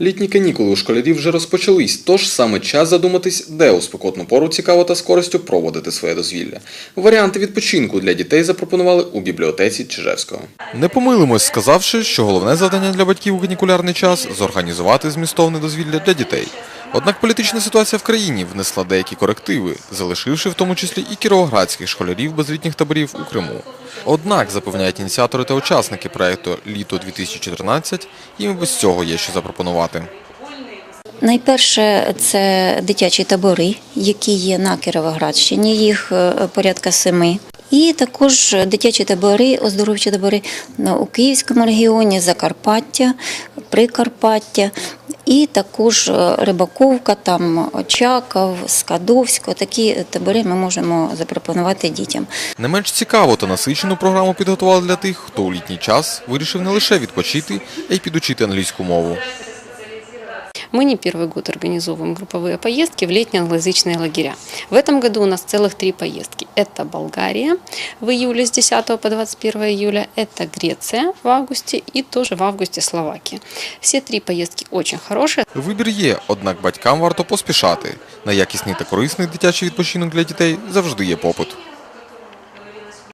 Літні канікули у школярів вже розпочались, тож саме час задуматись, де у спекотну пору цікаво та з користю проводити своє дозвілля. Варіанти відпочинку для дітей запропонували у бібліотеці Чижевського. Не помилимось, сказавши, що головне завдання для батьків у канікулярний час зорганізувати змістовне дозвілля для дітей. Однак політична ситуація в країні внесла деякі корективи, залишивши в тому числі і кіровоградських школярів без літніх таборів у Криму. Однак, запевняють ініціатори та учасники проекту Літо 2014, їм без цього є що запропонувати. Найперше, це дитячі табори, які є на Кіровоградщині, їх е, порядка семи. І також дитячі табори, оздоровчі табори на- у Київському регіоні, Закарпаття, Прикарпаття, і також е, Рибаковка, там Очаков, Скадовсько. Такі табори ми можемо запропонувати дітям. Не менш цікаву та насичену програму підготували для тих, хто у літній час вирішив не лише відпочити, а й підучити англійську мову. Мы не первый год организовываем групповые поездки в летние англоязычные лагеря. В этом году у нас целых три поездки. Это Болгария в июле с 10 по 21 июля, это Греция в августе и тоже в августе Словакия. Все три поездки очень хорошие. Вибір є, однак батькам варто поспішати. На якісний та корисний дитячий відпочинок для дітей завжди є попит.